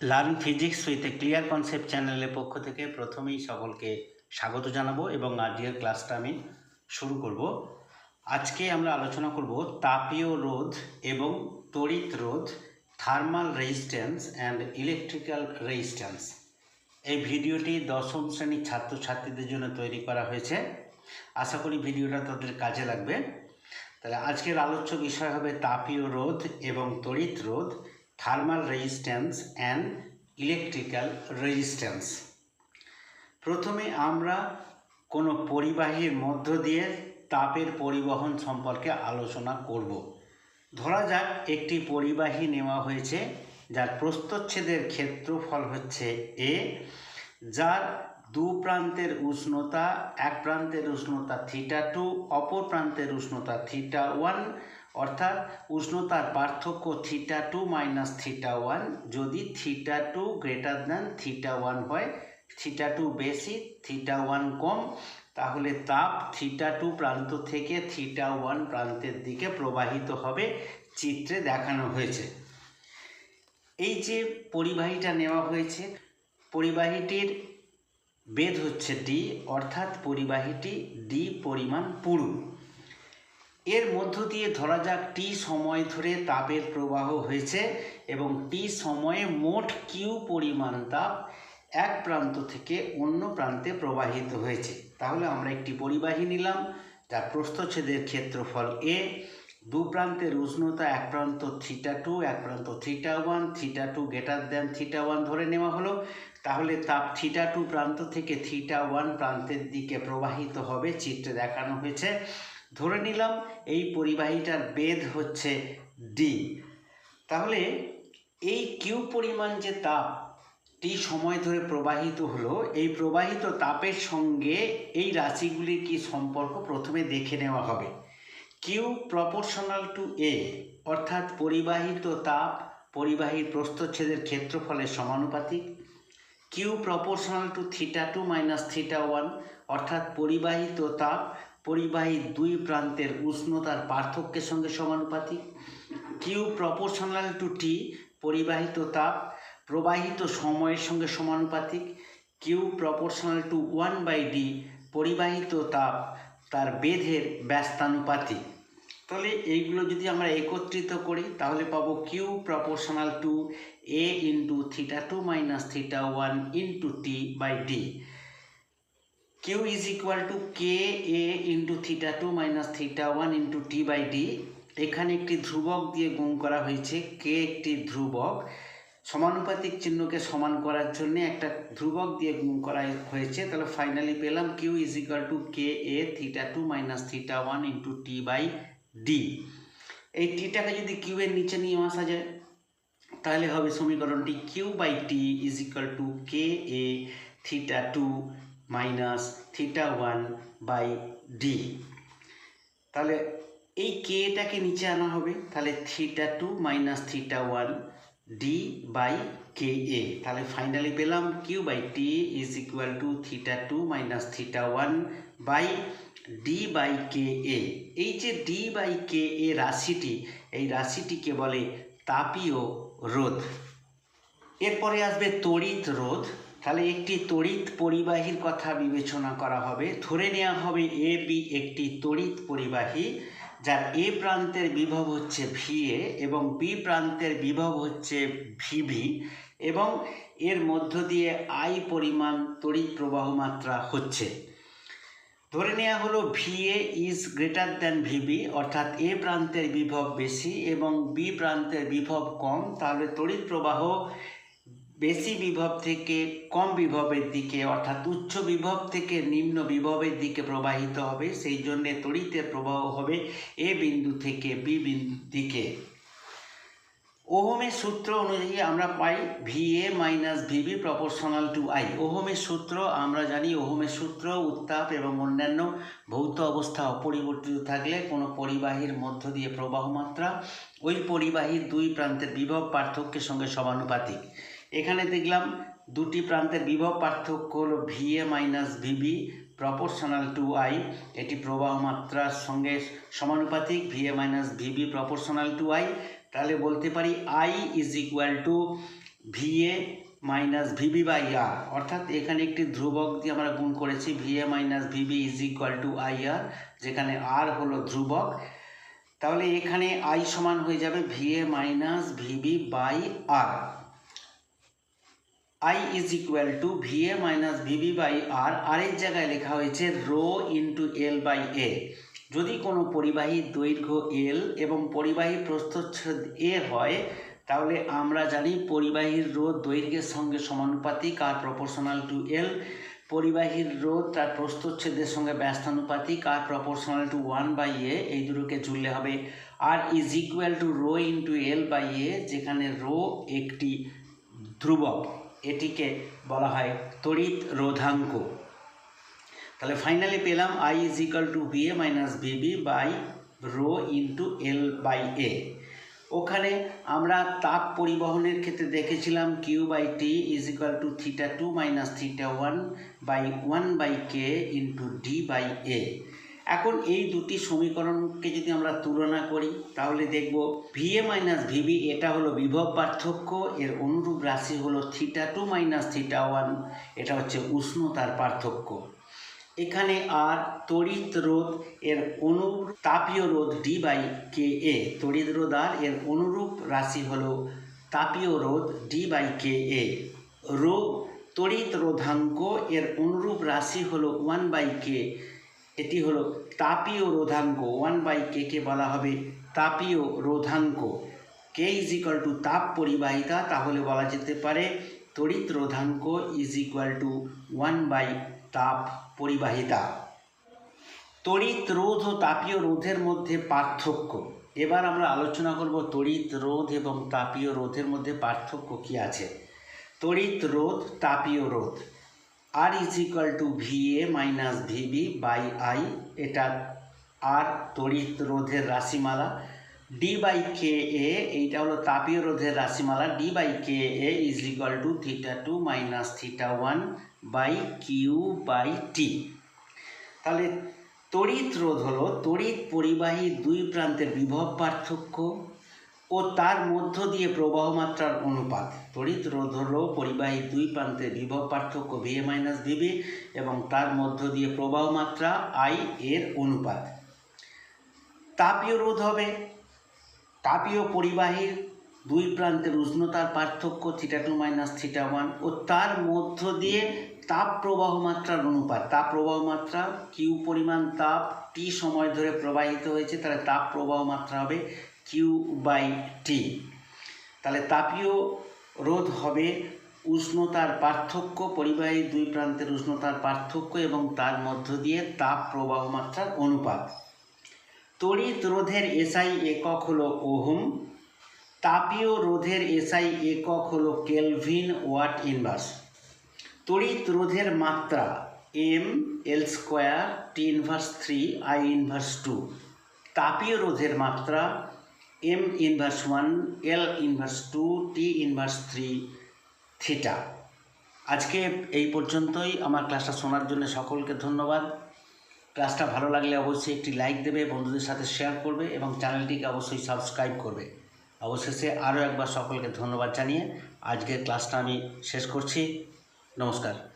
Learn physics with a clear concept চ্যানেলের পক্ষ থেকে প্রথমেই সকলকে স্বাগত জানাব এবং আজকের ক্লাসটা আমি শুরু করব। আজকে আমরা আলোচনা করব তাপীয় রোধ এবং তড়িৎ রোধ thermal resistance and electrical resistance এই ভিডিওটি দশম শ্রেণির ছাত্রছাত্রীদের জন্য তৈরি করা হয়েছে। আশা করি ভিডিওটা তাদের কাজে লাগবে। তাহলে আজকের আলোচ্য বিষয় হবে তাপীয় রোধ এবং তড়িৎ রোধ। Thermal resistance and electrical resistance প্রথমে আমরা কোনো পরিবাহীর মধ্য দিয়ে তাপের পরিবহন সম্পর্কে আলোচনা করব। ধরা যাক একটি পরিবাহী নেওয়া হয়েছে, যার প্রস্তচ্ছেদের ক্ষেত্রফল হচ্ছে এ যার দু প্রান্তের উষ্ণতা এক প্রান্তের উষ্ণতা থিটা টু অপর প্রান্তের উষ্ণতা থিটা ওয়ান অর্থাৎ উষ্ণতার পার্থক্য theta two minus theta one যদি theta two greater than theta one হয় থিটা টু বেশি থিটা ওয়ান কম, তাহলে তাপ থিটা টু প্রান্ত থেকে থিটা ওয়ান প্রান্তের দিকে প্রবাহিত হবে চিত্রে দেখানো হয়েছে। এই যে পরিবাহীটা নেওয়া হয়েছে, পরিবাহীটির বেদ হচ্ছে ডি অর্থাৎ পরিবাহীটি ডি পরিমাণ পুরু। এর মধ্য দিয়ে ধরা যাক টি সময় ধরে তাপের প্রবাহ হয়েছে এবং টি সময়ে মোট কিউ পরিমাণ তাপ এক প্রান্ত থেকে অন্য প্রান্তে প্রবাহিত হয়েছে। তাহলে আমরা একটি পরিবাহী নিলাম যার প্রস্থচ্ছেদের ক্ষেত্রফল এ দু প্রান্তের উষ্ণতা এক প্রান্ত থিটা টু এক প্রান্ত theta one theta two greater than theta one ধরে নেওয়া হলো। তাহলে তাপ থিটা টু প্রান্ত থেকে থিটা ওয়ান প্রান্তের দিকে প্রবাহিত হবে, চিত্রে দেখানো হয়েছে। ধরে নিলাম এই পরিবাহীটার বেদ হচ্ছে ডি তাহলে এই কিউ পরিমাণ যে তাপ টি সময় ধরে প্রবাহিত হলো, এই প্রবাহিত তাপের সঙ্গে এই রাশিগুলির কি সম্পর্ক প্রথমে দেখে নেওয়া হবে। কিউ প্রপোর্শনাল টু এ অর্থাৎ পরিবাহিত তাপ পরিবাহীর প্রস্থচ্ছেদের ক্ষেত্রফলের সমানুপাতিক। Q proportional to theta two minus theta one অর্থাৎ পরিবাহিত তাপ পরিবাহীর দুই প্রান্তের উষ্ণতার পার্থক্যের সঙ্গে সমানুপাতিক কিউ প্রপোর্শনাল টু টি পরিবাহিত তাপ প্রবাহিত সময়ের সঙ্গে সমানুপাতিক Q proportional to one by D পরিবাহিত তাপ তার বেধের ব্যস্তানুপাতিক। তাহলে এইগুলো যদি আমরা একত্রিত করি, তাহলে পাবো Q proportional to A into theta two minus theta one into T by D Q is equal to K A into theta two minus theta one into T by D এখানে একটি ধ্রুবক দিয়ে গুণ করা হয়েছে। কে একটি ধ্রুবক। সমানুপাতিক চিহ্নকে সমান করার জন্য একটা ধ্রুবক দিয়ে গুণ করা হয়েছে। তাহলে ফাইনালি পেলাম Q is equal to K A theta two minus theta one into T by D এই টিটাকে যদি কিউ এর নিচে নিয়ে আসা যায়, তাহলে হবে সমীকরণটি Q by T is equal to K A theta two minus theta one by D তাহলে এই কেটাকে নিচে আনা হবে। তাহলে theta two minus theta one D by K A তাহলে ফাইনালি পেলাম Q by T is equal to theta two minus theta one by D by K A এই যে ডি বাই কে এ রাশিটি, এই রাশিটিকে বলে তাপীয় রোধ। এরপরে আসবে তড়িৎ রোধ। তাহলে একটি তড়িৎ পরিবাহীর কথা বিবেচনা করা হবে। ধরে নেওয়া হবে এ, বি একটি তড়িৎ পরিবাহী, যার এ প্রান্তের বিভব হচ্ছে ভি এ এবং বি প্রান্তের বিভব হচ্ছে ভিবি এবং এর মধ্য দিয়ে আই পরিমাণ তড়িৎ প্রবাহ মাত্রা হচ্ছে। ধরে নেওয়া হলো V A is greater than VB অর্থাৎ এ প্রান্তের বিভব বেশি এবং বি প্রান্তের বিভব কম, তাহলে তড়িৎ প্রবাহ বেশি বিভব থেকে কম বিভবের দিকে, অর্থাৎ উচ্চ বিভব থেকে নিম্ন বিভবের দিকে প্রবাহিত হবে, সেই জন্যে তড়িতের প্রবাহ হবে এ বিন্দু থেকে বি বিন্দুর দিকে। ওহমের সূত্র অনুযায়ী আমরা পাই V A minus VB proportional to I. ওহমের সূত্র, আমরা জানি ওহমের সূত্র উত্তাপ এবং অন্যান্য ভৌত অবস্থা অপরিবর্তিত থাকলে কোনো পরিবাহীর মধ্য দিয়ে প্রবাহ মাত্রা ওই পরিবাহীর দুই প্রান্তের বিভব পার্থক্যের সঙ্গে সমানুপাতিক। এখানে দেখলাম দুটি প্রান্তের বিভব পার্থক্য হলো V A minus VB proportional to I এটি প্রবাহ মাত্রার সঙ্গে সমানুপাতিক। V A minus VB proportional to I তাহলে বলতে পারি I is equal to VA minus VB by R অর্থাৎ এখানে একটি ধ্রুবক দিয়ে আমরা গুণ করেছি। VA minus VB is equal to I R যেখানে আর হলো ধ্রুবক। তাহলে এখানে আই সমান হয়ে যাবে VA minus VB by R I is equal to VA minus VB by R R এর জায়গায় লেখা হয়েছে rho into L by A যদি কোনো পরিবাহী দৈর্ঘ্য এল এবং পরিবাহী প্রস্থচ্ছেদ এ হয়, তাহলে আমরা জানি পরিবাহীর রোধ দৈর্ঘ্যের সঙ্গে সমানুপাতিক আর প্রপোর্শনাল টু এল পরিবাহীর রোধ তার প্রস্থচ্ছেদের সঙ্গে ব্যস্তানুপাতিক R proportional to one by A এই দুটোকে জুড়লে হবে R is equal to rho into L by A যেখানে রো একটি ধ্রুবক। এটিকে বলা হয় তড়িৎ রোধাঙ্ক। তাহলে ফাইনালি পেলাম I is equal to V A minus VB by rho into L by A ওখানে আমরা তাপ পরিবহনের ক্ষেত্রে দেখেছিলাম Q by T is equal to theta two minus theta one by one by K into D by A এখন এই দুটি সমীকরণকে যদি আমরা তুলনা করি, তাহলে দেখব ভিএ মাইনাস ভিবি এটা হলো বিভব পার্থক্য, এর অনুরূপ রাশি হলো theta two minus theta one এটা হচ্ছে উষ্ণতার পার্থক্য। এখানে আর তড়িৎ রোধ এর অনুরূপ, তাপীয় রোধ ডি বাই কে এ তড়িৎ রোধ আর এর অনুরূপ রাশি হলো তাপীয় রোধ D by K A rho, তড়িৎ রোধাঙ্ক এর অনুরূপ রাশি হলো ওয়ান বাই কে এটি হলো তাপীয় রোধাঙ্ক। ওয়ান বাই কে কে বলা হবে তাপীয় রোধাঙ্ক। কে ইজ ইকুয়াল টু তাপ পরিবাহিতা, তাহলে বলা যেতে পারে তড়িৎ রোধাঙ্ক is equal to one by তাপ পরিবাহিতা। তড়িৎ রোধ ও তাপীয় রোধের মধ্যে পার্থক্য। এবার আমরা আলোচনা করব তড়িৎ রোধ এবং তাপীয় রোধের মধ্যে পার্থক্য কি আছে। তড়িৎ রোধ, তাপীয় রোধ। R is equal to VA minus VB by I এটা আর তড়িৎ রোধের রাশিমালা। ডি বাই কে এ এইটা হলো তাপীয় রোধের রাশিমালা। D by K A is equal to theta two minus theta one by Q by T তাহলে তড়িৎ রোধ হলো, তড়িৎ পরিবাহী দুই প্রান্তের বিভব পার্থক্য। ও তার মধ্য দিয়ে প্রবাহ মাত্রার অনুপাত। তড়িৎ রোধ পরিবাহী দুই প্রান্তের বিভব পার্থক্য ভিএ মাইনাস ভিবি এবং তার মধ্য দিয়ে প্রবাহ মাত্রা আই এর অনুপাত। তাপীয় রোধ হবে। তাপীয় পরিবাহীর দুই প্রান্তের উষ্ণতার পার্থক্য theta two minus theta one ও তার মধ্য দিয়ে তাপ প্রবাহ মাত্রার অনুপাত। তাপ প্রবাহ মাত্রা কিউ পরিমাণ তাপ টি সময় ধরে প্রবাহিত হয়েছে, তাহলে তাপ প্রবাহ মাত্রা হবে কিউ বাই টি তাহলে তাপীয় রোধ হবে উষ্ণতার পার্থক্য, পরিবাহী দুই প্রান্তের উষ্ণতার পার্থক্য এবং তার মধ্য দিয়ে তাপ প্রবাহ মাত্রার অনুপাত। তড়িৎ রোধের এসআই একক হলো ওহম, তাপীয় রোধের এসআই একক হলো কেলভিন ওয়াট ইনভার্স। তড়িৎ রোধের মাত্রা M L square T inverse three I inverse two তাপীয় রোধের মাত্রা M inverse one L inverse two T inverse three theta আজকে এই পর্যন্তই। আমার ক্লাসটা শোনার জন্য সকলকে ধন্যবাদ। ক্লাসটা ভালো লাগলে অবশ্যই একটি লাইক দেবে, বন্ধুদের সাথে শেয়ার করবে এবং চ্যানেলটিকে অবশ্যই সাবস্ক্রাইব করবে। অবশেষে আরও একবার সকলকে ধন্যবাদ জানিয়ে আজকের ক্লাসটা আমি শেষ করছি। নমস্কার।